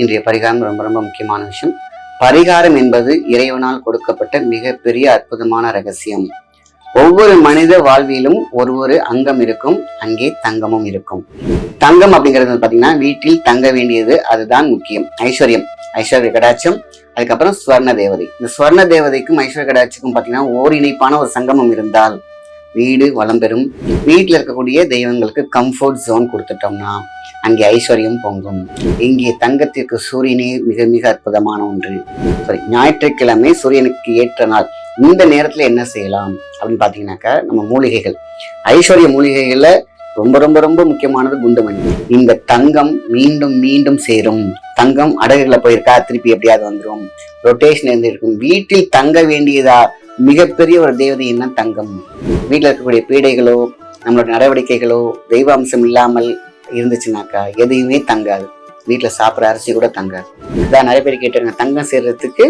இன்றைய பரிகாரம் ரொம்ப ரொம்ப முக்கியமான விஷயம். பரிகாரம் என்பது இறைவனால் கொடுக்கப்பட்ட மிகப்பெரிய அற்புதமான ரகசியம். ஒவ்வொரு மனித வாழ்விலும் ஒரு ஒரு அங்கம் இருக்கும் அங்கே தங்கமும் இருக்கும். தங்கம் அப்படிங்கிறது பார்த்தீங்கன்னா பாத்தீங்கன்னா வீட்டில் தங்க வேண்டியது அதுதான் முக்கியம். ஐஸ்வர்யம். ஐஸ்வர்ய கடாட்சம் அதுக்கப்புறம் ஸ்வர்ண தேவதை. இந்த ஸ்வர்ண தேவதைக்கும் ஐஸ்வர்ய கடாட்சிக்கும் பாத்தீங்கன்னா ஓரிணைப்பான ஒரு சங்கமம் இருந்தால் வீடு வளம் பெறும். வீட்டில் இருக்கக்கூடிய தெய்வங்களுக்கு கம்ஃபர்ட் ஜோன் கொடுத்துட்டோம்னா அங்கே ஐஸ்வர்யம் பொங்கும். இங்கே தங்கத்திற்கு சூரியனே மிக மிக அற்புதமான ஒன்று. சாரி ஞாயிற்றுக்கிழமை சூரியனுக்கு ஏற்ற நாள். இந்த நேரத்துல என்ன செய்யலாம்? அப்படின்னு பார்த்தீங்கன்னாக்கா நம்ம மூலிகைகள். ஐஸ்வர்ய மூலிகைகளில் ரொம்ப ரொம்ப ரொம்ப முக்கியமானது குண்டுமணி. இந்த தங்கம் மீண்டும் மீண்டும் சேரும். தங்கம் அடகுகளை போயிருக்கா? திருப்பி எப்படியாவது வந்துடும் ரொட்டேஷன் இருந்து இருக்கும் வீட்டில் தங்க வேண்டியதா? மிகப்பெரிய ஒரு தேவதை என்ன தங்கம். வீட்டில் இருக்கக்கூடிய பீடைகளோ நம்மளோட நடவடிக்கைகளோ தெய்வ அம்சம் இல்லாமல் இருந்துச்சுனாக்கா எதையுமே தங்காது. வீட்டில் சாப்பிட்ற அரிசி கூட தங்காது. இதான் நிறைய பேர் கேட்டாங்க தங்கம் சேர்றதுக்கு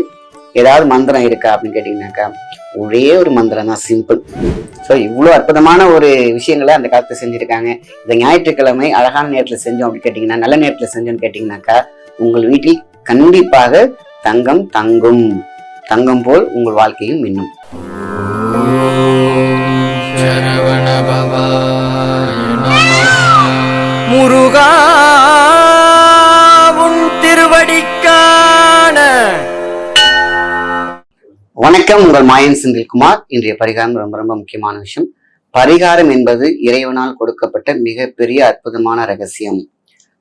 ஏதாவது மந்திரம் இருக்கா அப்படின்னு கேட்டிங்கனாக்கா ஒரே ஒரு மந்திரம் தான் சிம்பிள் ஸோ இவ்வளோ அற்புதமான ஒரு விஷயங்களை அந்த காலத்தில் செஞ்சுருக்காங்க. இந்த ஞாயிற்றுக்கிழமை அழகான நேரத்தில் செஞ்சோம் அப்படின்னு கேட்டிங்கன்னா நல்ல நேரத்தில் செஞ்சோம்னு கேட்டிங்கனாக்கா உங்கள் வீட்டில் கண்டிப்பாக தங்கம் தங்கும். தங்கம் போல் உங்கள் வாழ்க்கையும் மின்னும். முருகா உன் திருவடிக்கான. வணக்கம் உங்கள் மாயன் செந்தில்குமார் இன்றைய பரிகாரம் ரொம்ப ரொம்ப முக்கியமான விஷயம். பரிகாரம் என்பது இறைவனால் கொடுக்கப்பட்ட மிகப்பெரிய அற்புதமான ரகசியம்.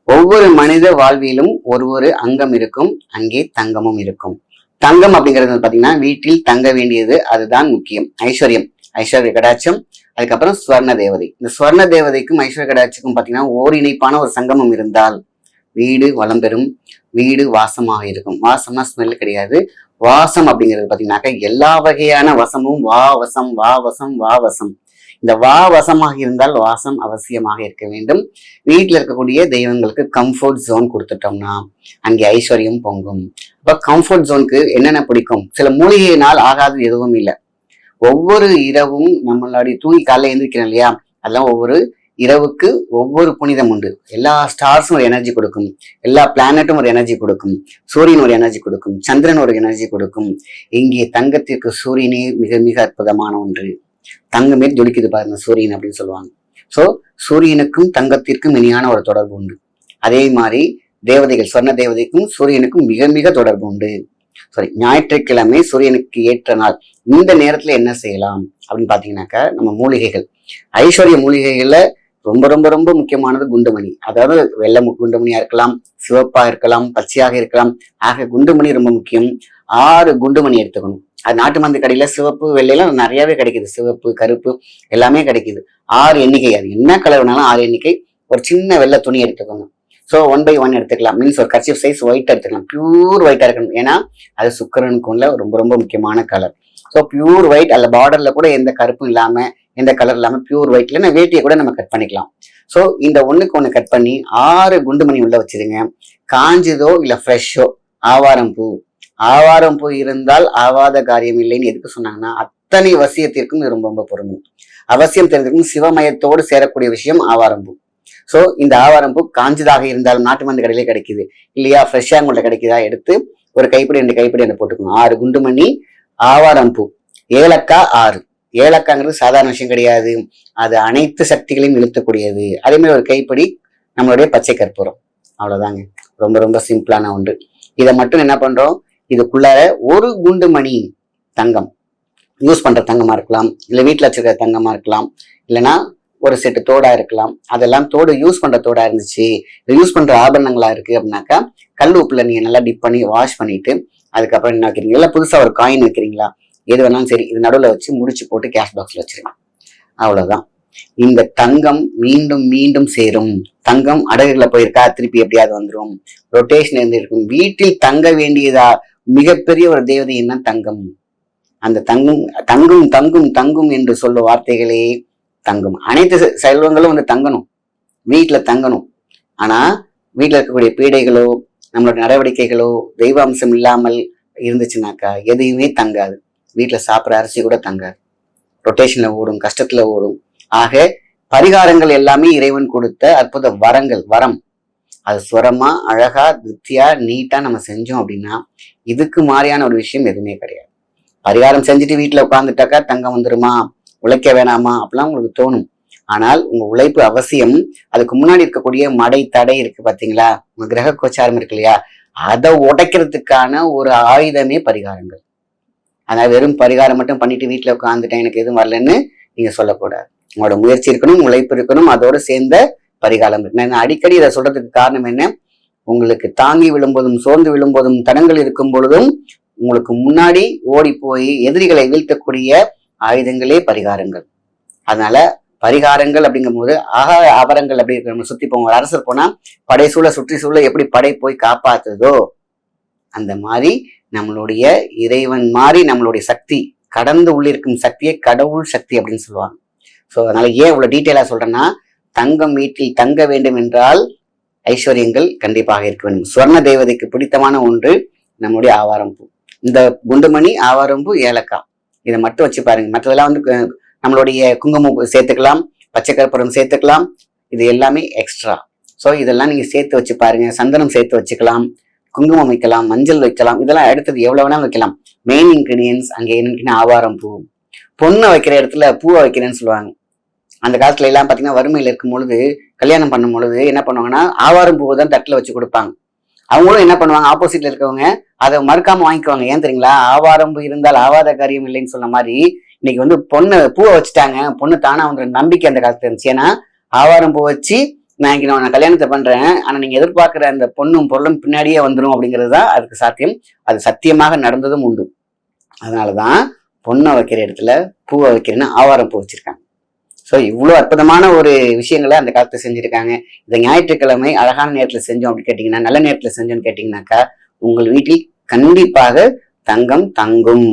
ஒவ்வொரு மனித வாழ்விலும் ஒரு ஒரு அங்கம் இருக்கும் அங்கே தங்கமும் இருக்கும். தங்கம் அப்படிங்கிறது வந்து பாத்தீங்கன்னா வீட்டில் தங்க வேண்டியது அதுதான் முக்கியம். ஐஸ்வர்யம். ஐஸ்வர்ய கடாட்சம் அதுக்கப்புறம் ஸ்வர்ண தேவதை. இந்த ஸ்வர்ண தேவதைக்கும் ஐஸ்வர்ய கடாட்சிக்கும் பாத்தீங்கன்னா ஓரிணைப்பான ஒரு சங்கமம் இருந்தால் வீடு வளம் பெறும் வீடு வாசமாக இருக்கும். வாசம்னா ஸ்மெல் கிடையாது. வாசம் அப்படிங்கிறது பார்த்தீங்கன்னாக்கா எல்லா வகையான வசமும் வா வசம் வா வசம் வா வசம். இந்த வா வசமாக இருந்தால் வாசம் அவசியமாக இருக்க வேண்டும். வீட்டில் இருக்கக்கூடிய தெய்வங்களுக்கு கம்ஃபர்ட் ஜோன் கொடுத்துட்டோம்னா அங்கே ஐஸ்வர்யம் பொங்கும். அப்போ கம்ஃபர்ட் ஜோனுக்கு என்னென்ன பிடிக்கும்? சில மூலிகையினால் ஆகாது எதுவும் இல்லை. ஒவ்வொரு இரவும் நம்மளுடைய தூங்கி காலைல எழுந்திருக்கிறோம் இல்லையா? அதெல்லாம் ஒவ்வொரு இரவுக்கு ஒவ்வொரு புனிதம் உண்டு. எல்லா ஸ்டார்ஸும் ஒரு எனர்ஜி கொடுக்கும். எல்லா பிளானட்டும் ஒரு எனர்ஜி கொடுக்கும். சூரியன் ஒரு எனர்ஜி கொடுக்கும். சந்திரன் ஒரு எனர்ஜி கொடுக்கும். இங்கே தங்கத்திற்கு சூரியனே மிக மிக அற்புதமான ஒன்று. தங்கமே ஜொலிக்குது பாருங்க சூரியன் அப்படின்னு சொல்லுவாங்க. ஸோ சூரியனுக்கும் தங்கத்திற்கும் இனியான ஒரு தொடர்பு உண்டு. அதே மாதிரி தேவதைகள் சொர்ண தேவதைக்கும் சூரியனுக்கும் மிக மிக தொடர்பு உண்டு. சாரி ஞாயிற்றுக்கிழமை சூரியனுக்கு ஏற்ற நாள். இந்த நேரத்துல என்ன செய்யலாம்? அப்படின்னு பாத்தீங்கன்னாக்கா நம்ம மூலிகைகள். ஐஸ்வர்ய மூலிகைகள்ல ரொம்ப ரொம்ப ரொம்ப முக்கியமானது குண்டுமணி. அதாவது வெள்ளை குண்டுமணியா இருக்கலாம் சிவப்பா இருக்கலாம் பச்சையாக இருக்கலாம். ஆக குண்டுமணி ரொம்ப முக்கியம். ஆறு குண்டுமணி எடுத்துக்கணும். அது நாட்டு மருந்து கடையில சிவப்பு வெள்ளையெல்லாம் நிறையவே கிடைக்குது. சிவப்பு கருப்பு எல்லாமே கிடைக்குது. ஆறு எண்ணிக்கை. அது என்ன கலர் வேணாலும் ஆறு எண்ணிக்கை ஒரு சின்ன வெள்ளை துணி எடுத்துக்கோங்க. ஸோ ஒன் பை ஒன் எடுத்துக்கலாம். மீன்ஸ் ஒரு கர்ச்சிப் சைஸ் ஒயிட் எடுத்துக்கலாம். பியூர் ஒயிட்டா இருக்கணும். ஏன்னா அது சுக்கரனுக்கு உள்ள ரொம்ப ரொம்ப முக்கியமான கலர் ஸோ பியூர் ஒயிட் அல்ல பார்டர்ல கூட எந்த கருப்பும் இல்லாம எந்த கலர் இல்லாம பியூர் ஒயிட்ல நான் வேட்டியை கூட நம்ம கட் பண்ணிக்கலாம். ஸோ இந்த ஒண்ணுக்கு ஒன்று கட் பண்ணி ஆறு குண்டுமணி உள்ள வச்சிருங்க. காஞ்சதோ இல்ல ஃப்ரெஷ்ஷோ ஆவாரம் பூ ஆவாரம் பூ இருந்தால் ஆவாத காரியம் இல்லைன்னு எதுக்கு சொன்னாங்கன்னா அத்தனை வசியத்திற்கும் இது ரொம்ப ரொம்ப பொருந்தும் அவசியம் தெரிஞ்சிருக்கும் சிவமயத்தோடு சேரக்கூடிய விஷயம் ஆவாரம்பூ ஸோ இந்த ஆவாரம் பூ காஞ்சதாக இருந்தாலும் நாட்டு மருந்து கடையிலே கிடைக்குது. இல்லையா? ஃப்ரெஷ்ஷாக உங்கள்ட்ட கிடைக்குதா? எடுத்து ஒரு கைப்பிடி ரெண்டு கைப்பிடி என்ன போட்டுக்கணும். ஆறு குண்டுமணி ஆவாரம் பூ. ஏலக்காய் ஆறு. ஏலக்காங்கிறது சாதாரண விஷயம் கிடையாது. அது அனைத்து சக்திகளையும் இழுத்தக்கூடியது அதேமாதிரி ஒரு கைப்பிடி நம்மளுடைய பச்சை கற்பூரம். அவ்வளோதாங்க ரொம்ப ரொம்ப சிம்பிளான ஒன்று. இதை மட்டும் என்ன பண்ணுறோம் இதுக்குள்ளார ஒரு குண்டு மணி தங்கம். யூஸ் பண்ற தங்கமா இருக்கலாம். இல்ல வீட்டுல வச்சிருக்கிற தங்கமா இருக்கலாம். இல்லைன்னா ஒரு செட்டு தோடா இருக்கலாம். அதெல்லாம் தோடு யூஸ் பண்ற தோடா இருந்துச்சு. யூஸ் பண்ற ஆபரணங்களா இருக்கு அப்படின்னாக்கா கல் உப்புல நீங்க நல்லா டிப் பண்ணி வாஷ் பண்ணிட்டு அதுக்கப்புறம் என்ன வைக்கிறீங்க? இல்ல புதுசா ஒரு காயின் வைக்கிறீங்களா? எது வேணாலும் சரி இது நடுவில் வச்சு முடிச்சு போட்டு கேஷ் பாக்ஸ்ல வச்சிருங்க. அவ்வளவுதான். இந்த தங்கம் மீண்டும் மீண்டும் சேரும். தங்கம் அடகுல போயிருக்கா? திருப்பி எப்படியாவது வந்துடும் ரொட்டேஷன் இருந்து இருக்கும். வீட்டில் தங்க வேண்டியதா மிகப்பெரிய ஒரு தேவதை என்ன தங்கம். அந்த தங்கும் தங்கும் தங்கும் தங்கும் என்று சொல்லும் வார்த்தைகளே தங்கும். அனைத்து செ- செல்வங்களும் வந்து தங்கணும். வீட்டுல தங்கணும். ஆனா வீட்டுல இருக்கக்கூடிய பீடைகளோ நம்மளோட நடவடிக்கைகளோ தெய்வ அம்சம் இல்லாமல் இருந்துச்சுனாக்கா எதையுமே தங்காது. வீட்டுல சாப்பிட்ற அரிசி கூட தங்காது. ரொட்டேஷன்ல ஓடும் கஷ்டத்துல ஓடும். ஆக பரிகாரங்கள் எல்லாமே இறைவன் கொடுத்த அற்புத வரங்கள் வரம். அது சுரமா அழகா திருப்தியா நீட்டா நம்ம செஞ்சோம் அப்படின்னா இதுக்கு மாதிரியான ஒரு விஷயம் எதுவுமே கிடையாது. பரிகாரம் செஞ்சுட்டு வீட்டில் உட்காந்துட்டாக்கா தங்கம் வந்துருமா உழைக்க வேணாமா அப்படிலாம் உங்களுக்கு தோணும். ஆனால் உங்க உழைப்பு அவசியம். அதுக்கு முன்னாடி இருக்கக்கூடிய மடை தடை இருக்கு பாத்தீங்களா? உங்க கிரக கோச்சாரம் இருக்கு இல்லையா? அதை உடைக்கிறதுக்கான ஒரு ஆயுதமே பரிகாரங்கள். ஆனால் வெறும் பரிகாரம் மட்டும் பண்ணிட்டு வீட்டில் உட்காந்துட்டேன் எனக்கு எதுவும் வரலன்னு நீங்க சொல்லக்கூடாது. உங்களோட முயற்சி இருக்கணும் உழைப்பு இருக்கணும் அதோடு சேர்ந்த பரிகாரம் நான் அடிக்கடி இதை சொல்றதுக்கு காரணம் என்ன? உங்களுக்கு தாங்கி விழும்போதும் சோர்ந்து விழும்போதும் தடங்கள் இருக்கும் பொழுதும் உங்களுக்கு முன்னாடி ஓடி போய் எதிரிகளை வீழ்த்தக்கூடிய ஆயுதங்களே பரிகாரங்கள். அதனால பரிகாரங்கள் அப்படிங்கும் போது ஆகா ஆபரங்கள் அப்படி நம்ம சுத்தி போங்க ஒரு அரசர் போனா படை சூழ சுற்றி சூழ எப்படி படை போய் காப்பாத்துதோ அந்த மாதிரி நம்மளுடைய இறைவன் மாதிரி நம்மளுடைய சக்தி கடந்து உள்ளிருக்கும் சக்தியை கடவுள் சக்தி அப்படின்னு சொல்லுவாங்க. ஸோ அதனால ஏன் இவ்வளவு டீட்டெயிலா சொல்றேன்னா தங்கம் வீட்டில் தங்க வேண்டும் என்றால் ஐஸ்வர்யங்கள் கண்டிப்பாக இருக்க வேண்டும். சுவர்ண தேவதைக்கு பிடித்தமான ஒன்று நம்முடைய ஆவாரம் பூ இந்த குண்டுமணி ஆவாரம் பூ ஏலக்காய். இதை மட்டும் வச்சு பாருங்க. மற்றதெல்லாம் வந்து நம்மளுடைய குங்குமம் சேர்த்துக்கலாம் பச்சை கற்பூரம் சேர்த்துக்கலாம். இது எல்லாமே எக்ஸ்ட்ரா ஸோ இதெல்லாம் நீங்கள் சேர்த்து வச்சு பாருங்க. சந்தனம் சேர்த்து வச்சுக்கலாம் குங்குமம் வைக்கலாம் மஞ்சள் வைக்கலாம். இதெல்லாம் அடுத்தது எவ்வளோ வேணாலும் வைக்கலாம். மெயின் இன்க்ரீடியன்ஸ் அங்கே என்னன்னு ஆவாரம் பூ பொண்ணை வைக்கிற இடத்துல பூவை வைக்கிறேன்னு சொல்லுவாங்க. அந்த காலத்துல எல்லாம் பாத்தீங்கன்னா வறுமையில இருக்கும் பொழுது கல்யாணம் பண்ணும் பொழுது என்ன பண்ணுவாங்கன்னா ஆவாரம் பூவை தான் தட்டுல வச்சு கொடுப்பாங்க. அவங்களும் என்ன பண்ணுவாங்க ஆப்போசிட்ல இருக்கவங்க அதை மறுக்காம வாங்கிக்குவாங்க. ஏன் தெரியுங்களா? ஆவாரம் பூ இருந்தால் ஆவாத காரியம் இல்லைன்னு சொன்ன மாதிரி இன்னைக்கு வந்து பொண்ணு பூவை வச்சுட்டாங்க. பொண்ணு தானா வந்து நம்பிக்கை அந்த காலத்துல இருந்துச்சு. ஏன்னா ஆவாரம் பூ வச்சு நான் இன்னைக்கு நான் கல்யாணத்தை பண்றேன். ஆனா நீங்க எதிர்பார்க்கிற அந்த பொண்ணும் பொருளும் பின்னாடியே வந்துடும் அப்படிங்கிறது தான் அதுக்கு சாத்தியம். அது சத்தியமாக நடந்ததும் உண்டு. அதனாலதான் பொண்ணை வைக்கிற இடத்துல பூவை வைக்கிறேன்னு ஆவாரம் பூ வச்சிருக்காங்க. ஸோ இவ்வளோ அற்புதமான ஒரு விஷயங்களை அந்த காலத்தில் செஞ்சுருக்காங்க. இந்த ஞாயிற்றுக்கிழமை அழகான நேரத்தில் செஞ்சோம் அப்படின்னு கேட்டிங்கன்னா நல்ல நேரத்தில் செஞ்சோம்னு கேட்டிங்கனாக்கா உங்கள் வீட்டில் கண்டிப்பாக தங்கம் தங்கும்.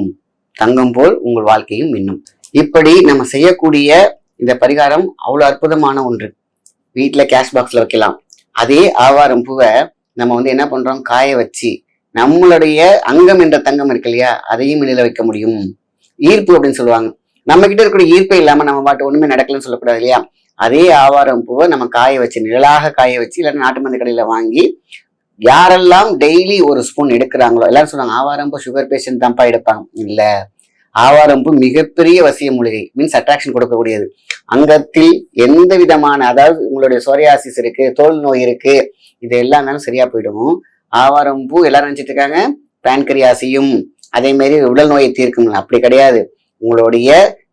தங்கம் போல் உங்கள் வாழ்க்கையும் மின்னும். இப்படி நம்ம செய்யக்கூடிய இந்த பரிகாரம் அவ்வளோ அற்புதமான ஒன்று. வீட்டில் கேஷ் பாக்ஸ்ல வைக்கலாம். அதே ஆவாரம் பூவை நம்ம வந்து என்ன பண்றோம்? காய வச்சு நம்மளுடைய அங்கம் என்ற தங்கம் இருக்கு இல்லையா? அதையும் நில வைக்க முடியும். ஈர்ப்பு அப்படின்னு சொல்லுவாங்க. நம்ம கிட்ட இருக்கக்கூடிய ஈர்ப்பே இல்லாம நம்ம பாட்டு ஒண்ணுமே நடக்கலன்னு சொல்லக்கூடாது இல்லையா? அதே ஆவாரம் பூவை நம்ம காய வச்சு நிழலாக காய வச்சு இல்லைன்னா நாட்டு மருந்து கடையில வாங்கி யாரெல்லாம் டெய்லி ஒரு ஸ்பூன் எடுக்கிறாங்களோ எல்லாரும் சொல்லுவாங்க ஆவாரம் பூ சுகர் பேஷண்ட் தான்ப்பா எடுப்பாங்க. இல்ல. ஆவாரம் பூ மிகப்பெரிய வசிய மூலிகை மீன்ஸ் அட்ராக்ஷன் கொடுக்கக்கூடியது. அங்கத்தில் எந்த விதமான அதாவது உங்களுடைய சோரியாசிஸ் இருக்கு தோல் நோய் இருக்கு இது எல்லாம் இருந்தாலும் சரியா போயிடும். ஆவாரம் பூ எல்லாரும் நினைச்சிட்டு இருக்காங்க பேன்கரியாசியும் அதே மாதிரி உடல் நோயை தீர்க்கும் அப்படி கிடையாது. உங்களுடைய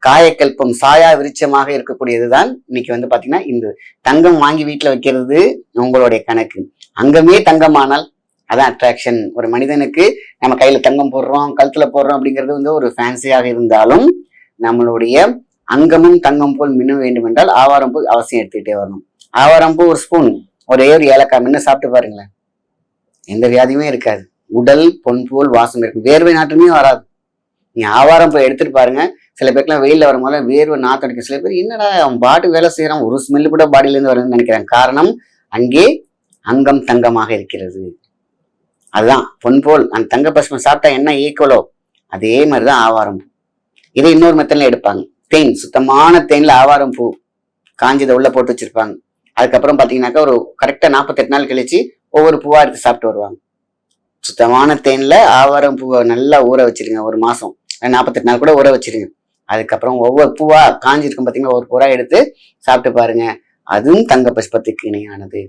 காயக்கல்பம் சாயா விருட்சமாக இருக்கக்கூடியதுதான் இன்னைக்கு வந்து பாத்தீங்கன்னா இந்த தங்கம் வாங்கி வீட்டுல வைக்கிறது உங்களுடைய கணக்கு. அங்கமே தங்கமானால் அதான் அட்ராக்ஷன் ஒரு மனிதனுக்கு நம்ம கையில தங்கம் போடுறோம் கழுத்துல போடுறோம் அப்படிங்கிறது வந்து ஒரு ஃபேன்சியாக இருந்தாலும் நம்மளுடைய அங்கமும் தங்கம் போல் மின்ன வேண்டும் என்றால் ஆவாரம் பூ அவசியம் எடுத்துக்கிட்டே வரணும். ஆவாரம் பூ ஒரு ஸ்பூன் ஒரே ஒரு ஏலக்காய் மின்ன சாப்பிட்டு பாருங்களேன். எந்த வியாதியுமே இருக்காது. உடல் பொன் போல் வாசம் இருக்கும். வேர்வை நாட்டுமே வராது. நீ ஆவாரம் போய் எடுத்துட்டு பாருங்க. சில பேருக்குலாம் வெயில்ல வரும்போது வேர்வை நாத்தடிக்க சில பேர் என்னடா அவன் பாட்டு வேலை செய்யறான் ஒரு ஸ்மெல்லு கூட பாடியிலேருந்து வருதுன்னு நினைக்கிறேன். காரணம் அங்கே அங்கம் தங்கமாக இருக்கிறது. அதுதான் பொன் போல் அந்த தங்க பசுமை சாப்பிட்டா என்ன ஈக்குவலோ அதே மாதிரிதான் ஆவாரம் பூ. இதை இன்னொரு மெத்தட்ல எடுப்பாங்க. தேன் சுத்தமான தேன்ல ஆவாரம் பூ காஞ்சதை உள்ள போட்டு வச்சிருப்பாங்க. அதுக்கப்புறம் பாத்தீங்கன்னாக்கா ஒரு கரெக்டா நாற்பத்தெட்டு நாள் கழிச்சு ஒவ்வொரு பூவா எடுத்து சாப்பிட்டு வருவாங்க. சுத்தமான தேன்ல ஆவாரம் பூவை நல்லா ஊற வச்சிருங்க ஒரு மாசம். நாற்பத்தெட்டு நாள் கூட ஊற வச்சிருங்க. அதுக்கப்புறம் ஒவ்வொரு பூவா காஞ்சிருக்கும் பார்த்தீங்கன்னா ஒரு பூரா எடுத்து சாப்பிட்டு பாருங்க. அதுவும் தங்க புஷ்பத்துக்கு இணையானது.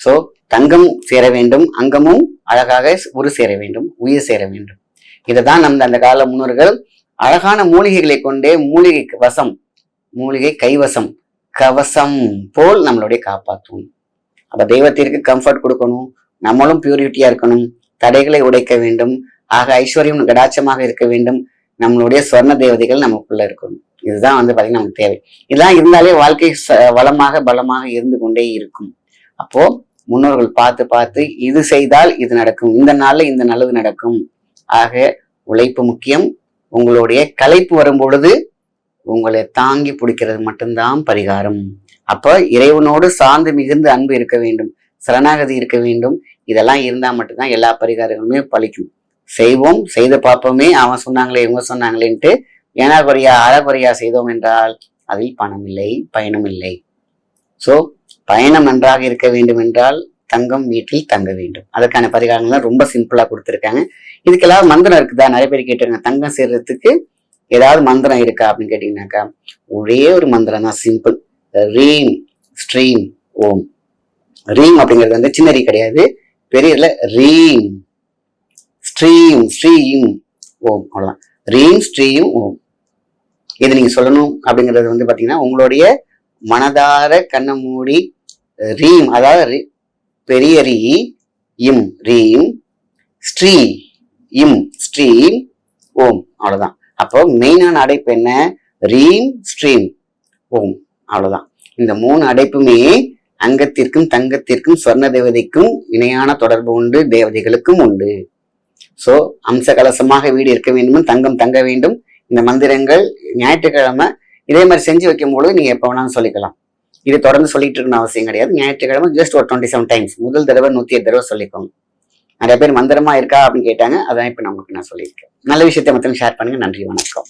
ஸோ தங்கம் சேர வேண்டும் அங்கமும் அழகாக உரு சேர வேண்டும் உயிர் சேர வேண்டும். இதைதான் நம்ம அந்த கால முன்னோர்கள் அழகான மூலிகைகளை கொண்டே மூலிகை வசம் மூலிகை கைவசம் கவசம் போல் நம்மளுடைய காப்பாற்றும் அப்ப தெய்வத்திற்கு கம்ஃபர்ட் கொடுக்கணும் நம்மளும் பியூரிட்டியா இருக்கணும் தடைகளை உடைக்க வேண்டும் ஆக ஐஸ்வர்யம் கடாட்சமாக இருக்க வேண்டும் நம்மளுடைய சொர்ண தேவதைகள் நமக்குள்ள இருக்கணும். இதுதான் வந்து பார்த்தீங்கன்னா நமக்கு தேவை. இதெல்லாம் இருந்தாலே வாழ்க்கை ச- வளமாக பலமாக இருந்து கொண்டே இருக்கும். அப்போ முன்னோர்கள் பார்த்து பார்த்து இது செய்தால் இது நடக்கும். இந்த நாள்ல இந்த நல்லது நடக்கும். ஆக உழைப்பு முக்கியம். உங்களுடைய களைப்பு வரும் பொழுது உங்களை தாங்கி பிடிக்கிறது மட்டும்தான் பரிகாரம். அப்ப இறைவனோடு சார்ந்து மிகுந்து அன்பு இருக்க வேண்டும். சரணாகதி இருக்க வேண்டும். இதெல்லாம் இருந்தா மட்டும்தான் எல்லா பரிகாரங்களுமே பழிக்கும். செய்வோம் செய்து பார்ப்போமே அவன் சொன்னாங்களே இவங்க சொன்னாங்களேன்ட்டு ஏனா குறையா அறகுறையா செய்தோம் என்றால் அதில் பணம் இல்லை பயணம் இல்லை ஸோ பயணம் நன்றாக இருக்க வேண்டும் என்றால் தங்கம் வீட்டில் தங்க வேண்டும். அதற்கான பரிகாரங்கள்லாம் ரொம்ப சிம்பிளாக கொடுத்துருக்காங்க. இதுக்கு மந்திரம் இருக்குதா? நிறைய பேர் கேட்டிருக்காங்க. தங்கம் சேர்றதுக்கு ஏதாவது மந்திரம் இருக்கா அப்படின்னு கேட்டிங்கனாக்கா ஒரே ஒரு மந்திரம் தான் சிம்பிள் ரீம் ஸ்ட்ரீம் ஓம். ரீம் அப்படிங்கிறது வந்து சின்ன ரீ கிடையாது. பெரியல ரீம். ஸ்ட்ரீம் ஸ்ரீம் ஓம் அவ்வளோதான் ரீம் ஸ்ட்ரீம் ஓம். இதை நீங்கள் சொல்லணும் அப்படிங்கிறது வந்து பார்த்தீங்கன்னா உங்களுடைய மனதார கண்ணை மூடி ரீம் அதாவது ரி- பெரிய ரீ இம் ரீம் ஸ்ரீ இம் ஸ்ட்ரீம் ஓம் அவ்வளோதான் அப்போ மெயினான அடைப்பு என்ன? ரீம் ஸ்ட்ரீம் ஓம் அவ்வளோதான் இந்த மூணு அடைப்புமே அங்கத்திற்கும் தங்கத்திற்கும் சொர்ண தேவதைக்கும் இணையான தொடர்பு உண்டு தேவதைகளுக்கும் உண்டு. சோ அம்ச கலசமாக வீடு இருக்க வேண்டும் தங்கம் தங்க வேண்டும். இந்த மந்திரங்கள் ஞாயிற்றுக்கிழமை இதே மாதிரி செஞ்சு வைக்கும்போது நீங்க எப்ப வேணாலும் சொல்லிக்கலாம். இது தொடர்ந்து சொல்லிட்டு இருக்கணும் அவசியம் கிடையாது. ஞாயிற்றுக்கிழமை ஜஸ்ட் ஒரு டுவெண்ட்டி செவன் டைம்ஸ் முதல் தடவை நூத்தி எட்டு தடவை சொல்லிக்கோங்க. நிறைய பேர் மந்திரமா இருக்கா அப்படின்னு கேட்டாங்க. அதான் இப்ப நமக்கு நான் சொல்லியிருக்கேன். நல்ல விஷயத்தை மட்டும் ஷேர் பண்ணுங்க. நன்றி வணக்கம்.